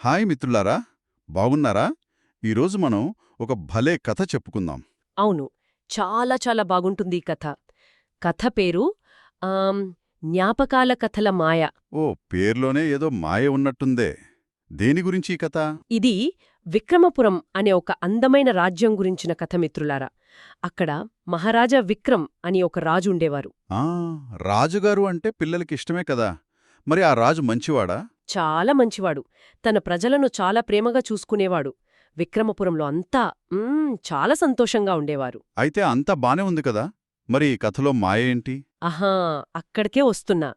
Hi మిత్రులారా బాగున్నారా? ఈరోజు మనం ఒక భలే కథ చెప్పుకుందాం. అవును చాలా చాలా బాగుంటుంది ఈ కథ. కథ పేరు జ్ఞాపకాల కథల మాయ. ఓ పేర్లోనే ఏదో మాయ ఉన్నట్టుందే. దేని గురించి ఈ కథ? ఇది విక్రమపురం అనే ఒక అందమైన రాజ్యం గురించిన కథ మిత్రులారా. అక్కడ మహారాజా విక్రమ్ అని ఒక రాజు ఉండేవారు. ఆ రాజుగారు అంటే పిల్లలకి ఇష్టమే కదా. మరి ఆ రాజు మంచివాడా? చాలా మంచివాడు. తన ప్రజలను చాలా ప్రేమగా చూసుకునేవాడు. విక్రమపురంలో అంతా చాలా సంతోషంగా ఉండేవారు. అయితే అంతా బానే ఉంది కదా? మరి ఈ కథలో మాయ ఏంటి? అహా అక్కడికే వస్తున్నా.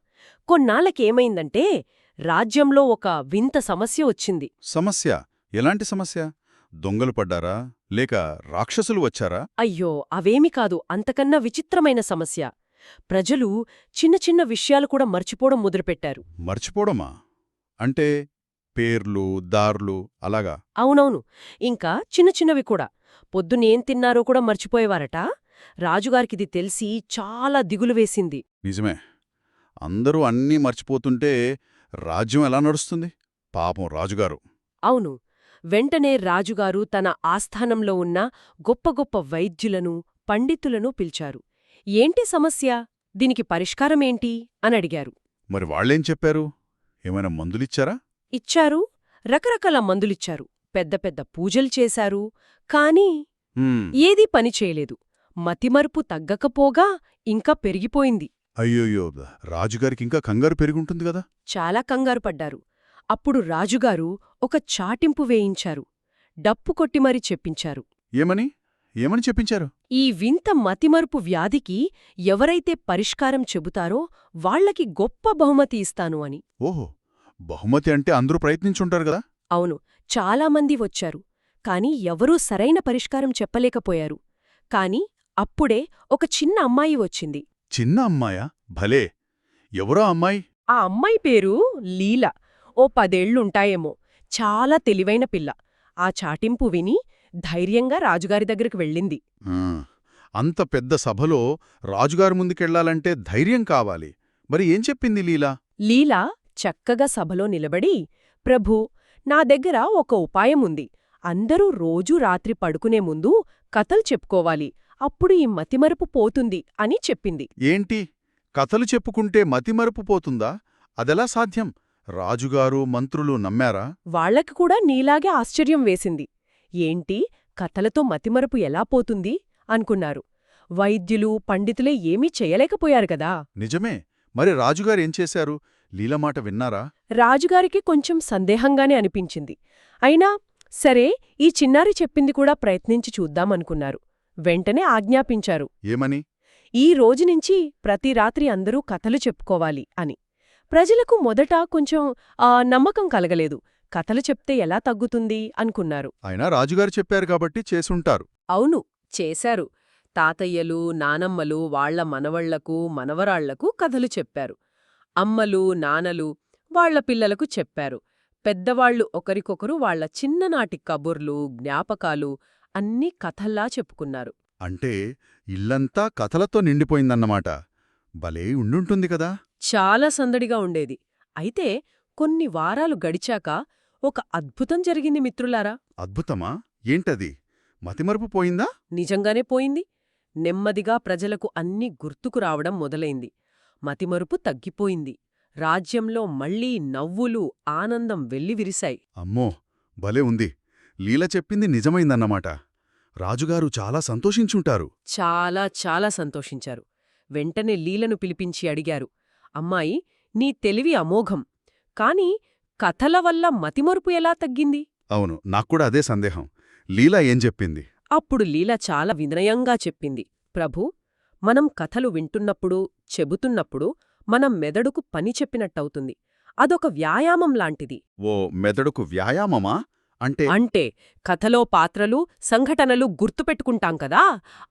కొన్నాళ్ళకేమైందంటే రాజ్యంలో ఒక వింత సమస్య వచ్చింది. సమస్య? ఎలాంటి సమస్య? దొంగలు పడ్డారా? లేక రాక్షసులు వచ్చారా? అయ్యో అవేమి కాదు. అంతకన్నా విచిత్రమైన సమస్య. ప్రజలు చిన్న చిన్న విషయాలు కూడా మర్చిపోవడం మొదలుపెట్టారు. మర్చిపోవడమా? అంటే పేర్లు దార్లు అలాగా? అవునవును. ఇంకా చిన్న చిన్నవి కూడా. పొద్దునేం తిన్నారో కూడా మర్చిపోయేవారట. రాజుగారికిది తెలిసి చాలా దిగులు వేసింది. నిజమే. అందరూ అన్నీ మర్చిపోతుంటే రాజ్యం ఎలా నడుస్తుంది? పాపం రాజుగారు. అవును. వెంటనే రాజుగారు తన ఆస్థానంలో ఉన్న గొప్ప గొప్ప వైద్యులను పండితులను పిలిచారు. ఏంటి సమస్య? దీనికి పరిష్కారమేంటి? అని అడిగారు. మరి వాళ్ళేం చెప్పారు? ఏమైనా మందులిచ్చారా? ఇచ్చారు. రకరకాల మందులిచ్చారు. పెద్ద పెద్ద పూజలు చేశారు. కాని ఏదీ పనిచేయలేదు మతిమరుపు తగ్గకపోగా ఇంకా పెరిగిపోయింది. అయ్యోయ్యో రాజుగారికి ఇంకా కంగారు పెరుగుంటుంది కదా చాలా కంగారు పడ్డారు. అప్పుడు రాజుగారు ఒక చాటింపు వేయించారు. డప్పు కొట్టి మరీ చెప్పించారు. ఏమని? ఏమని చెప్పించారు? ఈ వింత మతిమరుపు వ్యాధికి ఎవరైతే పరిష్కారం చెబుతారో వాళ్ళకి గొప్ప బహుమతి ఇస్తాను అని. ఓహో బహుమతి అంటే అందరూ ప్రయత్నించుంటారు కదా? అవును చాలామంది వచ్చారు కాని ఎవరూ సరైన పరిష్కారం చెప్పలేకపోయారు. కాని అప్పుడే ఒక చిన్న అమ్మాయి వచ్చింది. చిన్న అమ్మాయా? భలే! ఎవరో అమ్మాయి? ఆ అమ్మాయి పేరు లీల. ఓ పదేళ్ళుంటాయేమో చాలా తెలివైన పిల్ల. ఆ చాటింపు విని ధైర్యంగా రాజుగారి దగ్గరికి వెళ్ళింది. అంత పెద్ద సభలో రాజుగారి ముందుకెళ్ళాలంటే ధైర్యం కావాలి. మరి ఏం చెప్పింది లీలా? లీలా చక్కగా సభలో నిలబడి ప్రభూ నా దగ్గర ఒక ఉపాయముంది అందరూ రోజూ రాత్రి పడుకునే ముందు కథలు చెప్పుకోవాలి. అప్పుడు ఈ మతిమరుపు పోతుంది అని చెప్పింది. ఏంటి? కథలు చెప్పుకుంటే మతిమరుపు పోతుందా? అదెలా సాధ్యం? రాజుగారు మంత్రులు నమ్మారా? వాళ్ళకి కూడా నీలాగే ఆశ్చర్యం వేసింది. ఏంటి? కథలతో మతిమరుపు ఎలా పోతుంది? అనుకున్నారు. వైద్యులు పండితులే ఏమీ చేయలేకపోయారు కదా! నిజమే. మరి రాజుగారు ఏం చేశారు? లీలమాట విన్నారా? రాజుగారికి కొంచెం సందేహంగానే అనిపించింది. అయినా సరే ఈ చిన్నారి చెప్పింది కూడా ప్రయత్నించి చూద్దామనుకున్నారు. వెంటనే ఆజ్ఞాపించారు. ఏమని? ఈ రోజునుంచి ప్రతి రాత్రి అందరూ కథలు చెప్పుకోవాలి అని. ప్రజలకు మొదట కొంచెం ఆ నమ్మకం కలగలేదు. కథలు చెప్తే ఎలా తగ్గుతుంది? అనుకున్నారు. అయినా రాజుగారు చెప్పారు కాబట్టి చేసుంటారు. అవును చేశారు. తాతయ్యలు నానమ్మలు వాళ్ళ మనవళ్ళకు మనవరాళ్ళకు కథలు చెప్పారు. అమ్మలు నానలు వాళ్ళ పిల్లలకు చెప్పారు. పెద్దవాళ్ళు ఒకరికొకరు వాళ్ళ చిన్ననాటి కబుర్లు జ్ఞాపకాలు అన్నీ కథల్లా చెప్పుకున్నారు. అంటే ఇల్లంతా కథలతో నిండిపోయిందన్నమాట. భలే ఉండుంటుంది కదా! చాలా సందడిగా ఉండేది. అయితే కొన్ని వారాలు గడిచాక ఒక అద్భుతం జరిగింది మిత్రులారా. అద్భుతమా? ఏంటది? మతిమరుపు పోయిందా? నిజంగానే పోయింది. నెమ్మదిగా ప్రజలకు అన్నీ గుర్తుకు రావడం మొదలైంది. మతిమరుపు తగ్గిపోయింది. రాజ్యంలో మళ్ళీ నవ్వులు ఆనందం వెల్లివిరిశాయి అమ్మో! భలే ఉంది. లీల చెప్పింది నిజమైందన్నమాట. రాజుగారు చాలా సంతోషించుంటారు. చాలా చాలా సంతోషించారు. వెంటనే లీలను పిలిపించి అడిగారు. అమ్మాయి నీ తెలివి అమోఘం. కాని కథల వల్ల మతిమరుపు ఎలా తగ్గింది? అవును నాక్కూడా అదే సందేహం. లీల ఏం చెప్పింది? అప్పుడు లీల చాలా వినయంగా చెప్పింది. ప్రభూ మనం కథలు వింటున్నప్పుడు చెబుతున్నప్పుడు మనం మెదడుకు పని చెప్పినట్టవుతుంది. అదొక వ్యాయామం లాంటిది. ఓ మెదడుకు వ్యాయామమా? అంటే అంటే కథలో పాత్రలు సంఘటనలు గుర్తుపెట్టుకుంటాం కదా?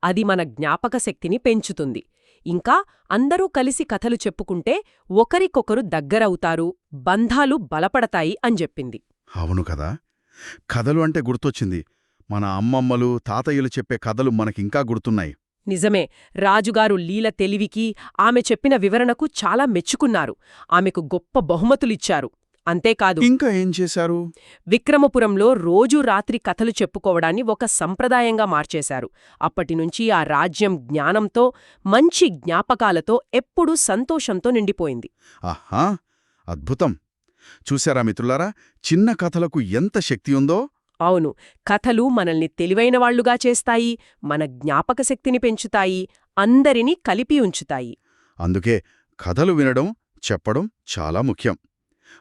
అది మన జ్ఞాపక శక్తిని పెంచుతుంది. ఇంకా అందరూ కలిసి కథలు చెప్పుకుంటే ఒకరికొకరు దగ్గరవుతారు బంధాలు బలపడతాయి అని చెప్పింది. అవును కదా. కథలు అంటే గుర్తొచ్చింది. మన అమ్మమ్మలు తాతయ్యలు చెప్పే కథలు మనకింకా గుర్తున్నాయి. నిజమే రాజుగారు లీల తెలివికి ఆమె చెప్పిన వివరణకు చాలా మెచ్చుకున్నారు. ఆమెకు గొప్ప బహుమతులిచ్చారు. అంతేకాదు ఇంకా ఏం చేశారు? విక్రమపురంలో రోజూ రాత్రి కథలు చెప్పుకోవడాన్ని ఒక సంప్రదాయంగా మార్చేశారు. అప్పటినుంచి ఆ రాజ్యం జ్ఞానంతో మంచి జ్ఞాపకాలతో ఎప్పుడూ సంతోషంతో నిండిపోయింది. ఆహా! అద్భుతం. చూశారా మిత్రులారా చిన్న కథలకు ఎంత శక్తి ఉందో? అవును కథలు మనల్ని తెలివైనవాళ్ళుగా చేస్తాయి మన జ్ఞాపక శక్తిని పెంచుతాయి అందరినీ కలిపి ఉంచుతాయి. అందుకే కథలు వినడం చెప్పడం చాలా ముఖ్యం.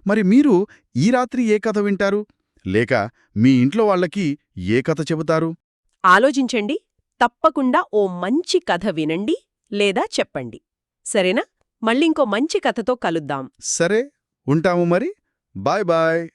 మరి మీరు ఈ రాత్రి ఏ కథ వింటారు? లేక మీ ఇంట్లో వాళ్ళకి ఏ కథ చెబుతారు? ఆలోచించండి. తప్పకుండా ఓ మంచి కథ వినండి లేదా చెప్పండి. సరేనా? మళ్ళింకో మంచి కథతో కలుద్దాం. సరే ఉంటాము మరి. Bye bye.